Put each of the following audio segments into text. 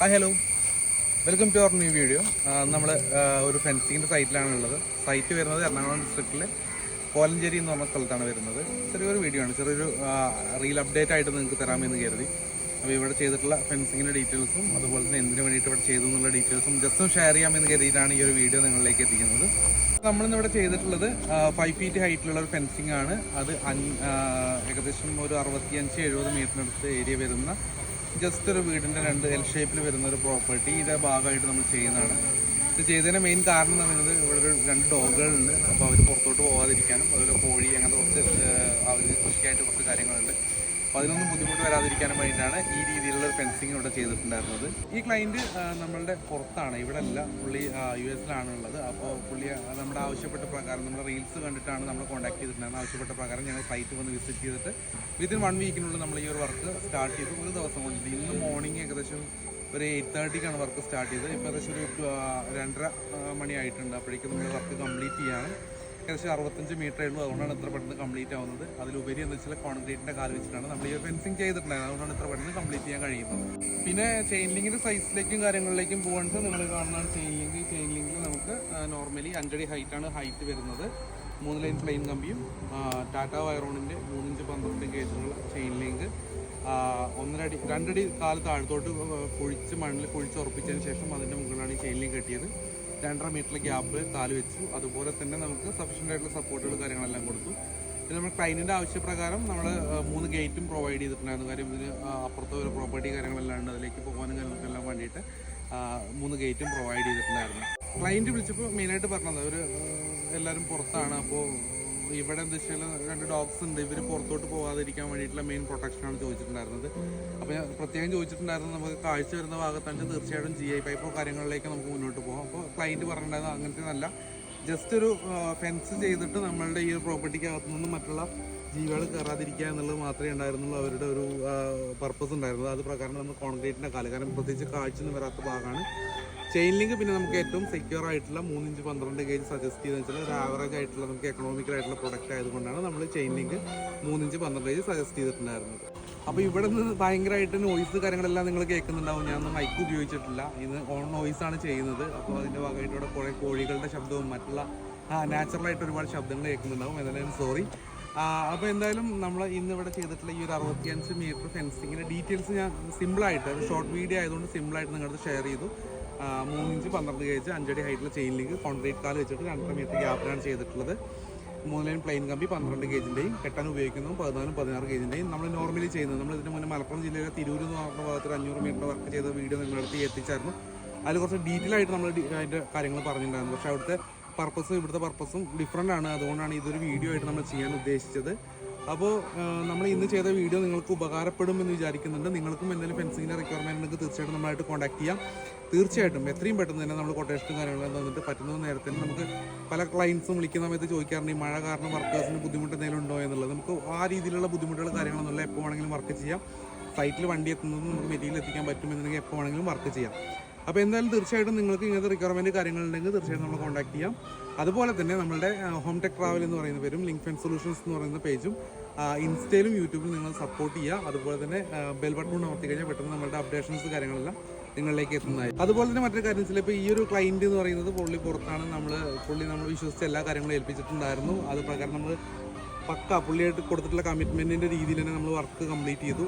Hi hello welcome to our new video നമ്മൾ ഒരു ഫെൻസിങ്ങിന്റെ സൈറ്റിലാണ് ഉള്ളത്. സൈറ്റ് വരുന്നത് എറണാകുളം ഡിസ്ട്രിക്റ്റിൽ കോലഞ്ചേരി എന്ന് പറഞ്ഞ സ്ഥലത്താണ് വരുന്നത്. ചെറിയൊരു വീഡിയോ ആണ്. ചെറിയൊരു റീൽ അപ്ഡേറ്റ് ആയിട്ട് നിങ്ങൾക്ക് തരാമെന്ന് കരുതി. അപ്പോൾ ഇവിടെ ചെയ്തിട്ടുള്ള ഫെൻസിങ്ങിന്റെ ഡീറ്റെയിൽസും അതുപോലെ തന്നെ എന്തിനു വേണ്ടിയിട്ട് ഇവിടെ ചെയ്തു എന്നുള്ള ഡീറ്റെയിൽസും ജസ്റ്റ് ഒന്ന് ഷെയർ ചെയ്യാമെന്ന് കരുതിയിട്ടാണ് ഈ ഒരു വീഡിയോ നിങ്ങളിലേക്ക് എത്തിക്കുന്നത്. നമ്മളിന്നിവിടെ ചെയ്തിട്ടുള്ളത് ഫൈവ് ഫീറ്റ് ഹൈറ്റിലുള്ള ഒരു ഫെൻസിങ് ആണ്. അത് ഏകദേശം ഒരു അറുപത്തിയഞ്ച് എഴുപത് മീറ്ററിനടുത്ത് ഏരിയ വരുന്ന ജസ്റ്റ് ഒരു വീടിന്റെ രണ്ട് എൽ ഷേപ്പിൽ വരുന്ന ഒരു പ്രോപ്പർട്ടിയുടെ ഭാഗമായിട്ട് നമ്മൾ ചെയ്യുന്നതാണ്. ഇത് ചെയ്തതിന്റെ മെയിൻ കാരണം എന്ന് പറയുന്നത് ഇവിടെ ഒരു രണ്ട് ഡോഗുകളുണ്ട്. അപ്പോൾ അവർ പുറത്തോട്ട് പോകാതിരിക്കാനും അതുപോലെ കോഴി അങ്ങനത്തെ കുറച്ച് അവർ കൃഷിയായിട്ട് കുറച്ച് കാര്യങ്ങളുണ്ട്. അപ്പോൾ അതിനൊന്നും ബുദ്ധിമുട്ട് വരാതിരിക്കാനും വേണ്ടിയിട്ടാണ് ഈ രീതിയിലുള്ള ഫെൻസിങ് ഇവിടെ ചെയ്തിട്ടുണ്ടായിരുന്നത്. ഈ ക്ലയന്റ് നമ്മളുടെ പുറത്താണ്. ഇവിടെ അല്ല പുള്ളി യു എസിലാണ് ഉള്ളത് അപ്പോൾ പുള്ളി നമ്മുടെ ആവശ്യപ്പെട്ട പ്രകാരം നമ്മുടെ റീൽസ് കണ്ടിട്ടാണ് നമ്മൾ കോൺടാക്ട് ചെയ്തിട്ടുണ്ടായിരുന്നത്. ആവശ്യപ്പെട്ട പ്രകാരം ഞങ്ങൾ സൈറ്റ് വന്ന് വിസിറ്റ് ചെയ്തിട്ട് വിത്തിൻ വൺ വീക്കിനുള്ളിൽ നമ്മൾ ഈ ഒരു വർക്ക് സ്റ്റാർട്ട് ചെയ്തു. ഒരു ദിവസം കൊണ്ട്. ഇന്ന് മോർണിംഗ് ഏകദേശം ഒരു എയ്റ്റ് തേർട്ടിക്കാണ് വർക്ക് സ്റ്റാർട്ട് ചെയ്തത്. ഇപ്പോൾ ഏകദേശം ഒരു രണ്ടര മണിയായിട്ടുണ്ട്. അപ്പോഴേക്കും നമ്മൾ വർക്ക് കംപ്ലീറ്റ് ചെയ്യാണ്. ഏകദേശം അറുപത്തഞ്ച് മീറ്ററേ ഉള്ളൂ. അതുകൊണ്ടാണ് ഇത്ര പെട്ടെന്ന് കംപ്ലീറ്റ് ആവുന്നത്. അതിലുപരി എന്ന് വെച്ചാൽ കോൺക്രീറ്റിന്റെ കാൽ വെച്ചിട്ടാണ് നമ്മൾ ഈ ഫെൻസിങ് ചെയ്തിട്ടുണ്ടായിരുന്നത്. അതുകൊണ്ടാണ് ഇത്ര പെട്ടെന്ന് കംപ്ലീറ്റ് ചെയ്യാൻ കഴിയുന്നത്. പിന്നെ ചെയിൻ ലിങ്കിന്റെ സൈസിലേക്കും കാര്യങ്ങളിലേക്കും പോകുന്നത് നിങ്ങൾ കാണുന്ന ചെയിൻ ലിങ്ക് ചെയിൻ ലിങ്കിൽ നമുക്ക് നോർമലി അഞ്ചടി ഹൈറ്റ് ആണ് ഹൈറ്റ് വരുന്നത്. മൂന്ന് ലൈൻ പ്ലെയിൻ കമ്പിയും ടാറ്റ വയറോണിന്റെ മൂന്നിഞ്ച് പന്ത്രണ്ട് ഗേജുള്ള ചെയിൻ ലിങ്ക് ഒന്നരടി രണ്ടടി കാൽ താഴത്തോട്ട് കുഴിച്ച് മണ്ണിൽ കുഴിച്ചുറപ്പിച്ചതിന് ശേഷം അതിന്റെ മുകളിലാണ് ചെയിൻ ലിങ്ക് കെട്ടിയത്. രണ്ടര മീറ്റർ ഗ്യാപ്പ് കാൽ വെച്ചു. അതുപോലെ തന്നെ നമുക്ക് സഫീഷ്യന്റ് ആയിട്ടുള്ള സപ്പോർട്ടുകൾ കാര്യങ്ങളെല്ലാം കൊടുത്തു. പിന്നെ നമ്മൾ ക്ലൈന്റിന്റെ ആവശ്യപ്രകാരം നമ്മൾ മൂന്ന് ഗേറ്റും പ്രൊവൈഡ് ചെയ്തിട്ടുണ്ടായിരുന്നു. കാര്യം ഇതിന് അപ്പുറത്തെ ഒരു പ്രോപ്പർട്ടി കാര്യങ്ങളെല്ലാം ഉണ്ട്. അതിലേക്ക് പോകാനും കാര്യങ്ങൾക്കെല്ലാം വേണ്ടിയിട്ട് മൂന്ന് ഗേറ്റും പ്രൊവൈഡ് ചെയ്തിട്ടുണ്ടായിരുന്നു. ക്ലൈന്റ് വിളിച്ചപ്പോൾ മെയിനായിട്ട് പറഞ്ഞത് അവർ എല്ലാവരും പുറത്താണ്. അപ്പോൾ ഇവിടെ എന്താ വെച്ചാൽ രണ്ട് ഡോഗ്സ് ഉണ്ട്. ഇവർ പുറത്തോട്ട് പോകാതിരിക്കാൻ വേണ്ടിയിട്ടുള്ള മെയിൻ പ്രൊട്ടക്ഷൻ ആണ് ചോദിച്ചിട്ടുണ്ടായിരുന്നത്. അപ്പോൾ ഞാൻ പ്രത്യേകം ചോദിച്ചിട്ടുണ്ടായിരുന്നത് നമുക്ക് കാഴ്ച വരുന്ന ഭാഗത്താണെങ്കിൽ തീർച്ചയായിട്ടും ജി ഐ പൈപ്പോ കാര്യങ്ങളിലേക്ക് നമുക്ക് മുന്നോട്ട് പോകാം. അപ്പോൾ ക്ലൈന്റ് പറഞ്ഞിട്ടുണ്ടായിരുന്നു അങ്ങനത്തെ നല്ല ജസ്റ്റ് ഒരു ഫെൻസ് ചെയ്തിട്ട് നമ്മളുടെ ഈ പ്രോപ്പർട്ടിക്ക് അകത്തു നിന്നും മറ്റുള്ള ജീവികൾ കയറാതിരിക്കുക എന്നുള്ളത് മാത്രമേ ഉണ്ടായിരുന്നുള്ളൂ. അവരുടെ ഒരു പർപ്പസ് ഉണ്ടായിരുന്നത്. അത് പ്രകാരം നമ്മൾ കോൺക്രീറ്റിന്റെ കാലം കാരണം പ്രത്യേകിച്ച് കാഴ്ചയൊന്നും വരാത്ത ഭാഗമാണ്. ചെയിൻ ലിങ്ക് പിന്നെ നമുക്ക് ഏറ്റവും സെക്യൂർ ആയിട്ടുള്ള മൂന്നിഞ്ച് പന്ത്രണ്ട് കെ ജി സജസ്റ്റ് ചെയ്തെന്ന് വെച്ചാൽ ഒരു ആവറേജ് ആയിട്ടുള്ള നമുക്ക് എക്കണോമിക്കൽ ആയിട്ടുള്ള പ്രൊഡക്റ്റ് ആയതുകൊണ്ടാണ് നമ്മൾ ചെയിൻ ലിങ്ക് മൂന്നിഞ്ച് പന്ത്രണ്ട് കെ ജി സജസ്റ്റ് ചെയ്തിട്ടുണ്ടായിരുന്നത്. അപ്പോൾ ഇവിടെ നിന്ന് ഭയങ്കരമായിട്ട് നോയ്സ് കാര്യങ്ങളെല്ലാം നിങ്ങൾ കേൾക്കുന്നുണ്ടാവും. ഞാനൊന്നും മൈക്ക് ഉപയോഗിച്ചിട്ടില്ല. ഇത് ഓൺ നോയ്സ് ആണ് ചെയ്യുന്നത്. അപ്പോൾ അതിന്റെ ഭാഗമായിട്ട് ഇവിടെ കുറേ കോഴികളുടെ ശബ്ദവും മറ്റുള്ള നാച്ചുറലായിട്ട് ഒരുപാട് ശബ്ദങ്ങൾ കേൾക്കുന്നുണ്ടാവും. എന്തായാലും സോറി അപ്പോൾ എന്തായാലും നമ്മൾ ഇന്ന് ഇവിടെ ചെയ്തിട്ടുള്ള ഈ ഒരു അറുപത്തിയഞ്ച് മീറ്റർ ഫെൻസിങ്ങിന്റെ ഡീറ്റെയിൽസ് ഞാൻ സിമ്പിളായിട്ട് അത് ഷോർട്ട് വീഡിയോ ആയതുകൊണ്ട് സിമ്പിളായിട്ട് നിങ്ങളുടെ ഷെയർ ചെയ്തു. മൂന്നിഞ്ച് പന്ത്രണ്ട് ഗേജ് അഞ്ചടി ഹൈറ്റിലെ ചെയിൻ ലിങ്ക് കോൺക്രീറ്റ് കാൽ വെച്ചിട്ട് രണ്ടര മീറ്റർ ഗ്യാപ്പിലാണ് ചെയ്തിട്ടുള്ളത്. മൂന്ന് ലൈൻ പ്ലെയിൻ കമ്പി പന്ത്രണ്ട് ഗേജിന്റെയും കെട്ടാൻ ഉപയോഗിക്കുന്നതും പതിനാലും പതിനാറ് ഗേജിന്റെയും നമ്മൾ നോർമലി ചെയ്യുന്നത്. നമ്മൾ ഇതിന് മുന്നേ മലപ്പുറം ജില്ലയിലെ തിരൂർ എന്ന് പറഞ്ഞ ഭാഗത്ത് അഞ്ഞൂറ് മീറ്റർ വർക്ക് ചെയ്ത വീഡിയോ നിങ്ങളുടെ അടുത്ത് എത്തിച്ചായിരുന്നു. അതിൽ കുറച്ച് ഡീറ്റെയിൽ ആയിട്ട് നമ്മൾ അതിന്റെ കാര്യങ്ങൾ പറഞ്ഞിട്ടുണ്ടായിരുന്നു. പക്ഷേ അവിടുത്തെ പർപ്പസും ഇവിടുത്തെ പർപ്പസും ഡിഫറെന്റ് ആണ്. അതുകൊണ്ടാണ് ഇതൊരു വീഡിയോ ആയിട്ട് നമ്മൾ ചെയ്യാൻ ഉദ്ദേശിച്ചത്. അപ്പോൾ നമ്മൾ ഇന്ന് ചെയ്ത വീഡിയോ നിങ്ങൾക്ക് ഉപകാരപ്പെടും എന്ന് വിചാരിക്കുന്നുണ്ട്. നിങ്ങൾക്കും എന്തെങ്കിലും ഫെൻസിങ്ങിന്റെ റിക്വയർമെന്റ് ഉണ്ടെങ്കിൽ തീർച്ചയായിട്ടും നമ്മളായിട്ട് കോൺടാക്ട് ചെയ്യാം. തീർച്ചയായിട്ടും എത്രയും പെട്ടെന്ന് തന്നെ നമ്മൾ കൊട്ടേഷനും കാര്യങ്ങളും തന്നിട്ട് പറ്റുന്ന നേരത്തെ നമുക്ക് പല ക്ലയൻസും വിളിക്കുന്ന സമയത്ത് ചോദിക്കാറുണ്ട് ഈ മഴ കാരണം വർക്കേഴ്സിന് ബുദ്ധിമുട്ട് എന്തെങ്കിലും ഉണ്ടോ? എന്നുള്ളത്. നമുക്ക് ആ രീതിയിലുള്ള ബുദ്ധിമുട്ടുകൾ കാര്യങ്ങളൊന്നുമില്ല എപ്പോൾ വേണമെങ്കിലും വർക്ക് ചെയ്യാം. സൈറ്റിൽ വണ്ടി എത്തുന്നതും നമുക്ക് മെറ്റീരിയൽ എത്തിക്കാൻ പറ്റുമെന്നുണ്ടെങ്കിൽ എപ്പോൾ വേണമെങ്കിലും വർക്ക് ചെയ്യാം. അപ്പോൾ എന്തായാലും തീർച്ചയായിട്ടും നിങ്ങൾക്ക് ഇങ്ങനത്തെ റിക്വയർമെന്റ് കാര്യങ്ങളുണ്ടെങ്കിൽ തീർച്ചയായിട്ടും നമ്മൾ കോൺടാക്ട് ചെയ്യാം. അതുപോലെ തന്നെ നമ്മുടെ ഹോം ടെക് ട്രാവൽ എന്ന് പറയുന്ന പേരും ലിങ്ക് ഫെൻ സൊല്യൂഷൻസ് എന്ന് പറയുന്ന പേജും ഇൻസ്റ്റയിലും യൂട്യൂബിലും നിങ്ങൾ സപ്പോർട്ട് ചെയ്യുക. അതുപോലെ തന്നെ ബെൽ ബട്ടൺ അമർത്തി കഴിഞ്ഞാൽ പെട്ടെന്ന് നമ്മുടെ അപ്ഡേഷൻസ് കാര്യങ്ങളെല്ലാം നിങ്ങളിലേക്ക് എത്തുന്നതായി. അതുപോലെ തന്നെ മറ്റൊരു കാര്യം വെച്ചാൽ ഇപ്പോൾ ഈ ഒരു ക്ലയന്റ് എന്ന് പറയുന്നത് പുള്ളി പുറത്താണ് നമ്മൾ പുള്ളി നമ്മൾ വിശ്വസിച്ച് എല്ലാ കാര്യങ്ങളും ഏൽപ്പിച്ചിട്ടുണ്ടായിരുന്നു. അത് പ്രകാരം നമ്മൾ പക്ക. പുള്ളിയായിട്ട് കൊടുത്തിട്ടുള്ള കമ്മിറ്റ്മെന്റിന്റെ രീതിയിൽ തന്നെ നമ്മൾ വർക്ക് കംപ്ലീറ്റ് ചെയ്തു.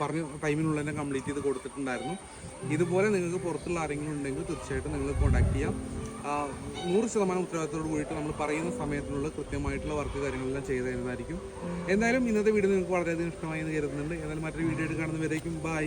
പറഞ്ഞ ടൈമിനുള്ളിൽ തന്നെ കംപ്ലീറ്റ് ചെയ്ത് കൊടുത്തിട്ടുണ്ടായിരുന്നു. ഇതുപോലെ നിങ്ങൾക്ക് പുറത്തുള്ള ആരെങ്കിലും ഉണ്ടെങ്കിൽ തീർച്ചയായിട്ടും നിങ്ങൾ കോൺടാക്ട് ചെയ്യാം. നൂറ് ശതമാനം ഉത്തരവാദിത്തത്തോട് കൂടിയിട്ട് നമ്മൾ പറയുന്ന സമയത്തിനുള്ള കൃത്യമായിട്ടുള്ള വർക്ക് കാര്യങ്ങളെല്ലാം ചെയ്തു തരുന്നതായിരിക്കും എന്തായാലും ഇന്നത്തെ വീഡിയോ നിങ്ങൾക്ക് വളരെയധികം ഇഷ്ടമായി എന്ന് കരുതുന്നുണ്ട്. എന്നാലും മറ്റൊരു വീഡിയോ ആയിട്ട് കാണുന്നവരേക്കും ബൈ